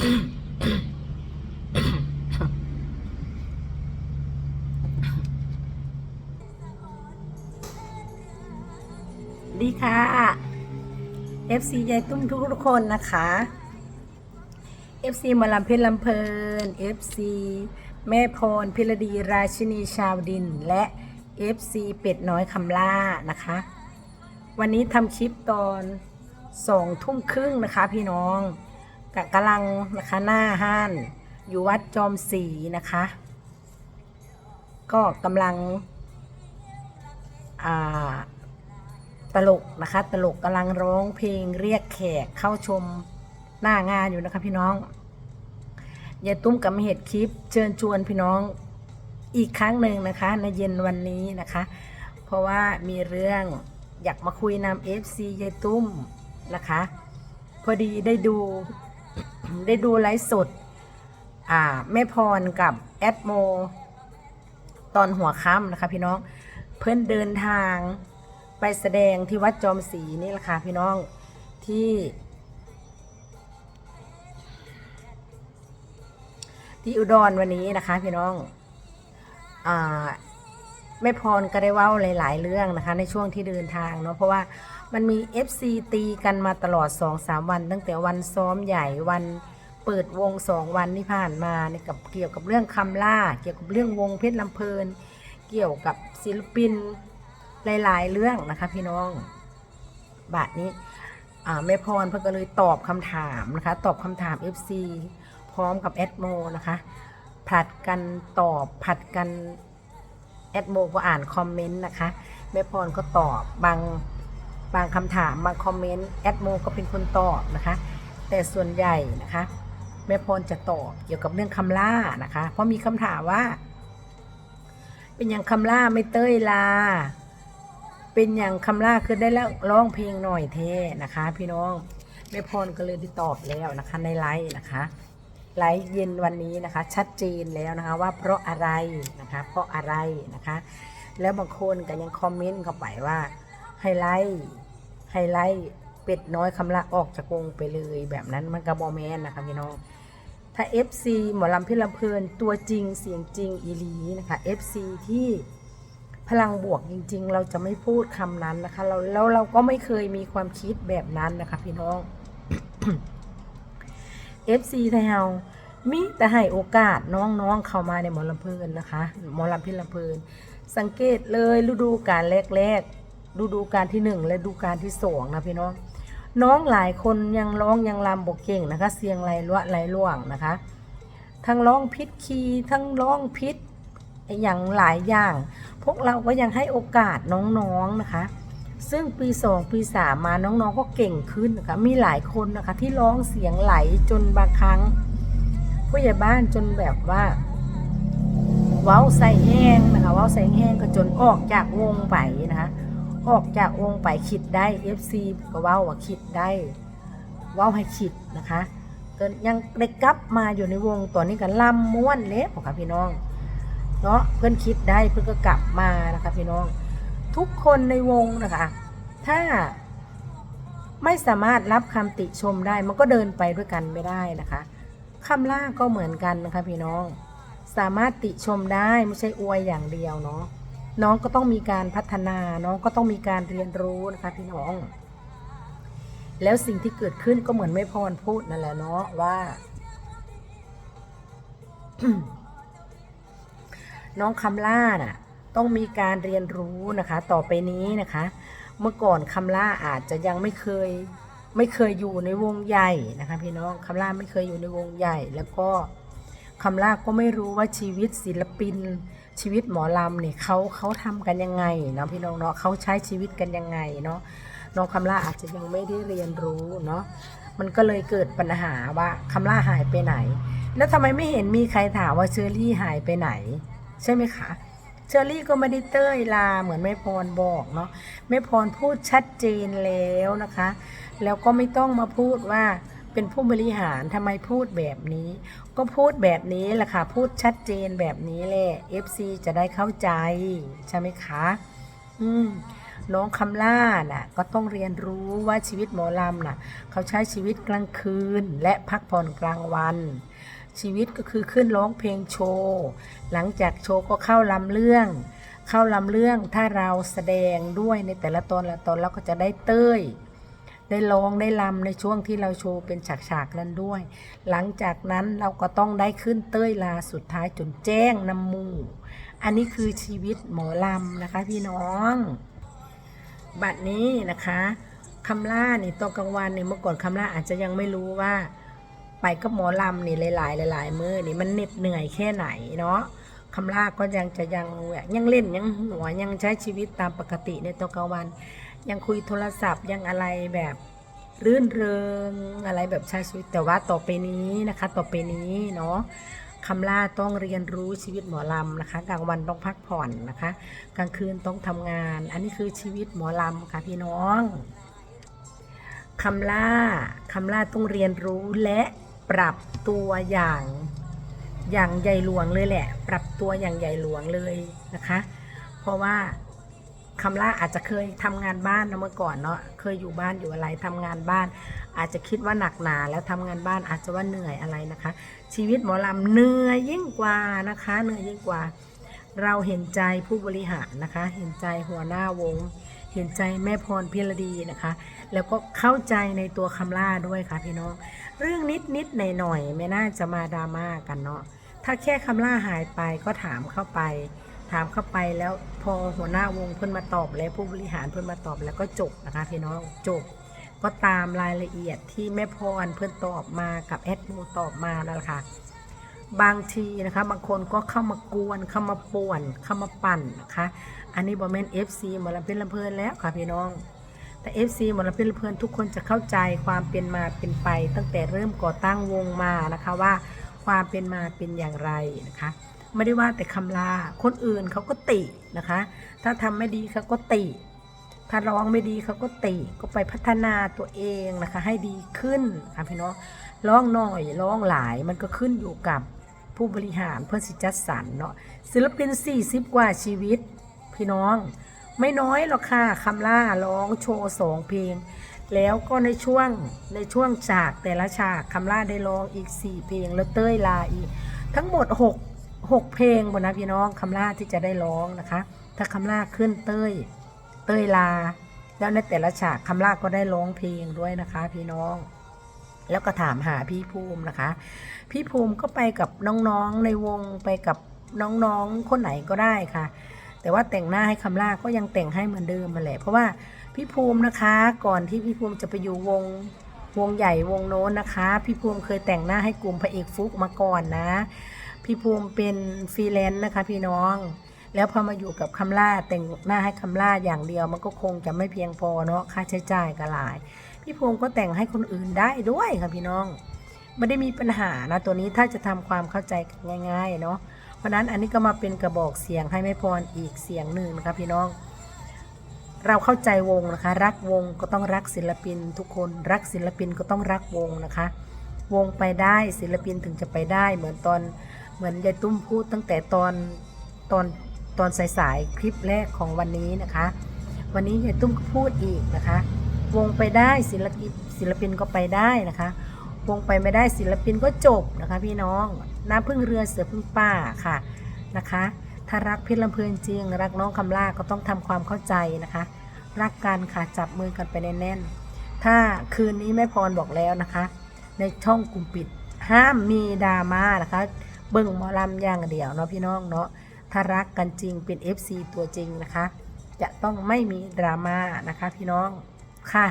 ดีค่ะ FC ยายตุ้มทุกทุกๆคนนะคะ FC มาลำเพชรลำเพลิน FC แม่พรพิรดีราชินีชาวดินและ FC เป็ดน้อยคำล่านะคะ วันนี้ทำคลิปตอนสองทุ่มครึ่งนะคะพี่น้อง กะกำลังนะคะหน้าห้าน อยู่วัดจอมศรีนะคะ ก็กำลังตลกนะคะ ตลกกำลังร้องเพลงเรียกแขกเข้าชมหน้างานอยู่นะคะพี่น้องยายตุ้มกับมเหตุคลิปเชิญชวนพี่น้องอีกครั้งหนึ่งนะคะ ในเย็นวันนี้นะคะ เพราะว่ามีเรื่องอยากมาคุยนำเอฟซียายตุ้มนะคะ พอดีได้ดู ได้ดูไลฟ์สด อ่าแม่พรกับแอดโม ตอนหัวค่ำนะคะพี่น้อง เพื่อนเดินทางไปแสดงที่วัดจอมศรีนี่แหละค่ะพี่น้องที่ที่อุดรวันนี้นะคะพี่น้อง อ่า แม่พรก็ได้เว่าหลาย ๆ เรื่องนะคะ ในช่วงที่เดินทางเนาะเพราะว่ามันมี FC ตีกันมาตลอด 2-3 วัน ตั้งแต่วันซ้อมใหญ่วันเปิดวง2วันที่ผ่านมาเนี่ยกับเกี่ยวกับเรื่องคำล่า เกี่ยวกับเรื่องวงเพชรลำเพลิน เกี่ยวกับศิลปินหลาย ๆ เรื่องนะคะ พี่น้องบาทนี้อ่าแม่พรเพิ่นก็เลยตอบคำถามนะคะ ตอบคำถาม FC พร้อมกับแอดโมนะคะผลัดกันตอบผลัดกัน แอดโมก็อ่านคอมเมนต์นะคะ แม่พรก็ตอบบางบางคำถามบางคอมเมนต์แอดโมก็เป็นคนตอบนะคะ แต่ส่วนใหญ่นะคะ แม่พรจะตอบเกี่ยวกับเรื่องคำล่านะคะ เพราะมีคำถามว่า เป็นอย่างคำล่าไม่เต้ยลา เป็นอย่างคำล่าคือได้แล้วร้องเพลงหน่อยเทนะคะ พี่น้องแม่พรก็เลยได้ตอบแล้วนะคะในไลฟ์นะคะ ไลฟ์เย็นวันนี้นะคะ ชัดเจนแล้วนะคะว่าเพราะอะไรนะคะเพราะอะไรนะคะ แล้วบางคนก็ยังคอมเมนต์เข้าไปว่าไฮไลท์ไฮไลท์เป็ดน้อยคำละออกจากวงไปเลยแบบนั้นมันกระบอแมนนะคะพี่น้องถ้า FC หมอลำเพชรลำเพลินตัวจริงเสียงจริงอีลีนะคะ FC ที่พลังบวกจริง ๆ เราจะไม่พูดคำนั้นนะคะ เราแล้วเราก็ไม่เคยมีความคิดแบบนั้นนะคะ พี่น้อง FC ไทยเฮามีแต่ให้โอกาสน้องๆเข้ามาในหมอลำเพลินนะคะหมอลำพชรลำเพลิน สังเกตเลยฤดูกาลแรกๆฤดูกาลที่หนึ่งและฤดูกาลที่สองนะพี่น้องน้องหลายคนยังร้องยังรำบกเก่งนะคะ เสียงไหลละไหลล่วงนะคะ ทั้งร้องพิษคีทั้งร้องพิษอย่างหลายอย่าง พวกเราก็ยังให้โอกาสน้องๆนะคะ ซึ่งปีสองปีสามมาน้องๆก็เก่งขึ้นนะคะมีหลายคนนะคะที่ร้องเสียงไหลจนบางครั้ง ผู้ใหญ่บ้านจนแบบว่า เว้าใส่แห้งนะคะเว้าใส่แห้งก็จนออกจากวงไปนะคะออกจากวงไปคิดได้ FC ก็เว้าว่าคิดได้เว้าให้คิดนะคะก็ยังได้กลับมาอยู่ในวงตอนนี้ก็ลำม้วนเล็บค่ะพี่น้องเนาะเพื่อนคิดได้เพื่อนก็กลับมานะคะพี่น้อง ทุกคนในวงนะคะ ถ้าไม่สามารถรับคำติชมได้มันก็เดินไปด้วยกันไม่ได้นะคะคำล่าก็เหมือนกันนะคะพี่น้อง สามารถติชมได้ไม่ใช่อวยอย่างเดียวเนาะน้องก็ต้องมีการพัฒนาน้องก็ต้องมีการเรียนรู้นะคะพี่น้อง แล้วสิ่งที่เกิดขึ้นก็เหมือนไม่พรพูดนั่นแหละเนาะว่า น้องคำล่าน่ะ ต้องมีการเรียนรู้นะคะ ต่อไปนี้นะคะ เมื่อก่อนคำล่าอาจจะยังไม่เคยไม่เคยอยู่ในวงใหญ่นะคะ พี่น้องคำล่าไม่เคยอยู่ในวงใหญ่ แล้วก็คำล่าก็ไม่รู้ว่าชีวิตศิลปิน ชีวิตหมอลำเนี่ยเขาเขาทำกันยังไงเนาะพี่น้องเนาะเขาใช้ชีวิตกันยังไงเนาะน้องคำล่าอาจจะยังไม่ได้เรียนรู้เนาะมันก็เลยเกิดปัญหาว่าคำล่าหายไปไหน แล้วทำไมไม่เห็นมีใครถามว่าเชอรี่หายไปไหน ใช่ไหมคะ เชอรี่ก็ไม่ได้เต้ยลาเหมือนแม่พรบอกเนาะแม่พรพูดชัดเจนแล้วนะคะ แล้วก็ไม่ต้องมาพูดว่าเป็นผู้บริหารทำไมพูดแบบนี้ ก็พูดแบบนี้แหละค่ะ พูดชัดเจนแบบนี้แหละ FC จะได้เข้าใจ ใช่ไหมคะ อืมน้องคำล่าน่ะก็ต้องเรียนรู้ว่าชีวิตหมอลำน่ะ เขาใช้ชีวิตกลางคืนและพักผ่อนกลางวันชีวิตก็คือขึ้นร้องเพลงโชว์ หลังจากโชว์ก็เข้าลำเรื่อง เข้าลำเรื่องถ้าเราแสดงด้วยในแต่ละตอนละตอนเราก็จะได้เต้ย ได้ร้องได้ลำในช่วงที่เราโชว์เป็นฉากๆนั้นด้วย หลังจากนั้นเราก็ต้องได้ขึ้นเต้ยลาสุดท้ายจนแจ้งนำมู อันนี้คือชีวิตหมอลำนะคะพี่น้อง บัดนี้นะคะคำล่านี่ตอนกลางวันเนี่ยเมื่อก่อนคำล่าอาจจะยังไม่รู้ว่า ไปกับหมอลำนี่หลายๆหลายๆมือนี่มันเหน็ดเหนื่อยแค่ไหนเนาะคำล่าก็ยังจะยังยังเล่นยังหัวยังใช้ชีวิตตามปกติในตอนกลางวัน ยังคุยโทรศัพท์ยังอะไรแบบรื่นเริงอะไรแบบใช้ชีวิตแต่ว่าต่อไปนี้นะคะ ต่อไปนี้เนาะคำล่าต้องเรียนรู้ชีวิตหมอลำนะคะกลางวันต้องพักผ่อนนะคะ กลางคืนต้องทำงาน อันนี้คือชีวิตหมอลำค่ะพี่น้องคำล่าคำล่าต้องเรียนรู้และ ปรับตัวอย่างอย่างใหญ่หลวงเลยแหละ ปรับตัวอย่างใหญ่หลวงเลยนะคะ เพราะว่าคำล่าอาจจะเคยทำงานบ้านนะเมื่อก่อนเนาะเคยอยู่บ้านอยู่อะไรทำงานบ้าน อาจจะคิดว่าหนักหนาแล้วทำงานบ้านอาจจะว่าเหนื่อยอะไรนะคะ ชีวิตหมอลำเหนื่อยยิ่งกว่านะคะเหนื่อยยิ่งกว่า เราเห็นใจผู้บริหารนะคะ เห็นใจหัวหน้าวง็นใจแม่พรพิรดีนะคะ แล้วก็เข้าใจในตัวคำล่าด้วยค่ะพี่น้อง เรื่องนิดนิดหน่อยหน่อยๆไม่น่าจะมาดราม่ากันเนาะถ้าแค่คำล่าหายไปก็ถามเข้าไป ถามเข้าไปแล้วพอหัวหน้าวงเพื่อนมาตอบแล้วผู้บริหารเพื่อนมาตอบแล้วก็จบนะคะพี่น้องจบ ก็ตามรายละเอียดที่แม่พรเพื่อนตอบมากับแอดมูตอบมานั่นแหละค่ะ บางทีนะคะบางคนก็เข้ามากวนเข้ามาป่วนเข้ามาปั่นนะคะอันนี้บอมเมน FC หมอลำเพลินลำเพลินแล้วค่ะพี่น้อง แต่ FC หมอลำเพลินลำเพลินทุกคนจะเข้าใจความเป็นมาเป็นไป ตั้งแต่เริ่มก่อตั้งวงมานะคะว่าความเป็นมาเป็นอย่างไรนะคะไม่ได้ว่าแต่คำลาคนอื่นเขาก็ตินะคะ ถ้าทำไม่ดีเขาก็ติ ถ้าร้องไม่ดีเขาก็ติก็ไปพัฒนาตัวเองนะคะ ให้ดีขึ้นค่ะพี่น้องร้องหน่อยร้องหลายมันก็ขึ้นอยู่กับ ผู้บริหารเพื่อสิจัดสรรเนาะศิลปิน 40 กว่าชีวิต พี่น้อง ไม่น้อยหรอกค่ะคำล่าร้องโชว์สองเพลง แล้วก็ในช่วงในช่วงฉากแต่ละฉากคำล่าได้ร้องอีก 4 เพลง แล้วเต้ยลาอีก ทั้งหมด 6 6 เพลงบนนะพี่น้องคำล่าที่จะได้ร้องนะคะ ถ้าคำล่าขึ้นเต้ย เต้ยลา แล้วในแต่ละฉากคำล่าก็ได้ร้องเพลงด้วยนะคะ พี่น้อง แล้วก็ถามหาพี่ภูมินะคะ พี่ภูมิก็ไปกับน้องๆในวงไปกับน้องๆคนไหนก็ได้ค่ะ แต่ว่าแต่งหน้าให้คำล่าก็ยังแต่งให้เหมือนเดิมมาแหละเพราะว่าพี่ภูมินะคะก่อนที่พี่ภูมิจะไปอยู่วงวงใหญ่วงโน้นนะคะ พี่ภูมิเคยแต่งหน้าให้กลุ่มพระเอกฟุกมาก่อนนะ พี่ภูมิเป็นฟรีแลนซ์นะคะ พี่น้อง แล้วพอมาอยู่กับคำล่าแต่งหน้าให้คำล่าอย่างเดียวมันก็คงจะไม่เพียงพอเนาะค่าใช้จ่ายก็หลาย พี่ภูมิก็แต่งให้คนอื่นได้ด้วยค่ะพี่น้องไม่ได้มีปัญหานะตัวนี้ถ้าจะทำความเข้าใจง่ายๆเนาะเพราะฉะนั้นอันนี้ก็มาเป็นกระบอกเสียงให้แม่พรอีกเสียงหนึ่งนะคะพี่น้อง เราเข้าใจวงนะคะ รักวงก็ต้องรักศิลปิน ทุกคนรักศิลปินก็ต้องรักวงนะคะ วงไปได้ศิลปินถึงจะไปได้ เหมือนตอนเหมือนยายตุ้มพูดตั้งแต่ตอนตอนตอนสายๆคลิปแรกของวันนี้นะคะ วันนี้ยายตุ้มก็พูดอีกนะคะ วงไปได้ศิลปินศิลปินก็ไปได้นะคะ วงไปไม่ได้ศิลปินก็จบนะคะ พี่น้องน้ำพึ่งเรือเสือพึ่งป่าค่ะนะคะ ถ้ารักเพชรลำเพลินจริง รักน้องคำล่าก็ต้องทำความเข้าใจนะคะ รักกันค่ะจับมือกันไปแน่นๆ ถ้าคืนนี้แม่พรบอกแล้วนะคะ ในช่องกลุ่มปิดห้ามมีดราม่านะคะเบิ่งหมอลำอย่างเดียวเนาะพี่น้องเนาะถ้ารักกันจริงเป็น FC ตัวจริงนะคะ จะต้องไม่มีดราม่านะคะพี่น้อง ค่ะ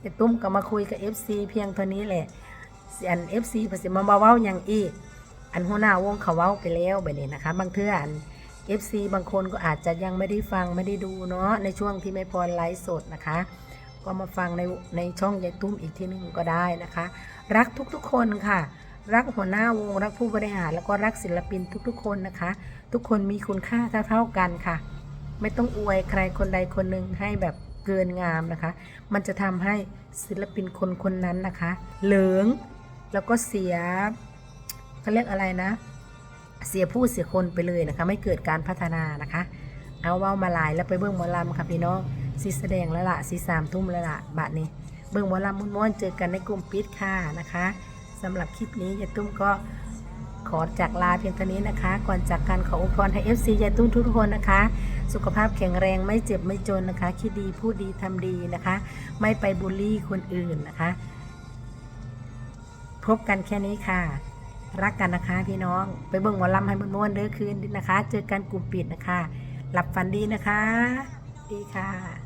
เดี๋ยวตุ้มก็มาคุยกับ FC เพียงเท่านี้แหละส่อัน FC ภาษีมาเว้าอย่างอีก อันหัวหน้าวงเขาเว้าไปแล้วแบบนี้นะคะ บางเทื่ออัน FC บางคนก็อาจจะยังไม่ได้ฟังไม่ได้ดูเนาะในช่วงที่ไม่พรไลฟ์สดนะคะ ก็มาฟังในในช่องยายตุ้มอีกทีหนึงก็ได้นะคะ รักทุกๆคนค่ะ รักหัวหน้าวง รักผู้บริหารแล้วก็รักศิลปินทุกๆ คนนะคะ ทุกคนมีคุณค่าเท่าๆกันค่ะ ไม่ต้องอวยใครคนใดคนหนึ่งให้แบบ เกินงามนะคะ มันจะทำให้ศิลปินคนคนนั้นนะคะ เหลืองแล้วก็เสียเขาเรียกอะไรนะ เสียผู้เสียคนไปเลยนะคะ ไม่เกิดการพัฒนานะคะ เอาว่ามาลายแล้วไปเบิ่งหมอลำค่ะพี่น้องสีแสดงแล้วล่ะสีสามทุ่มแล้วล่ะบัดนี้เบิ่งหมอลำมุนม้วนๆเจอกันในกลุ่มปิดค่ะนะคะสำหรับคลิปนี้ยายตุ้มก็ขอจากลาเพียงเท่านี้นะคะ ก่อนจากกันขออวยพรให้ FC ยายตุ้มทุกคนนะคะ สุขภาพแข็งแรงไม่เจ็บไม่จนนะคะ คิดดีพูดดีทำดีนะคะ ไม่ไปบูลลี่คนอื่นนะคะ พบกันแค่นี้ค่ะ รักกันนะคะพี่น้อง ไปเบิ่งหมอลำให้ม้วนเด้อคืนนะคะ เจอกันกลุ่มปิดนะคะ หลับฝันดีนะคะ ดีค่ะ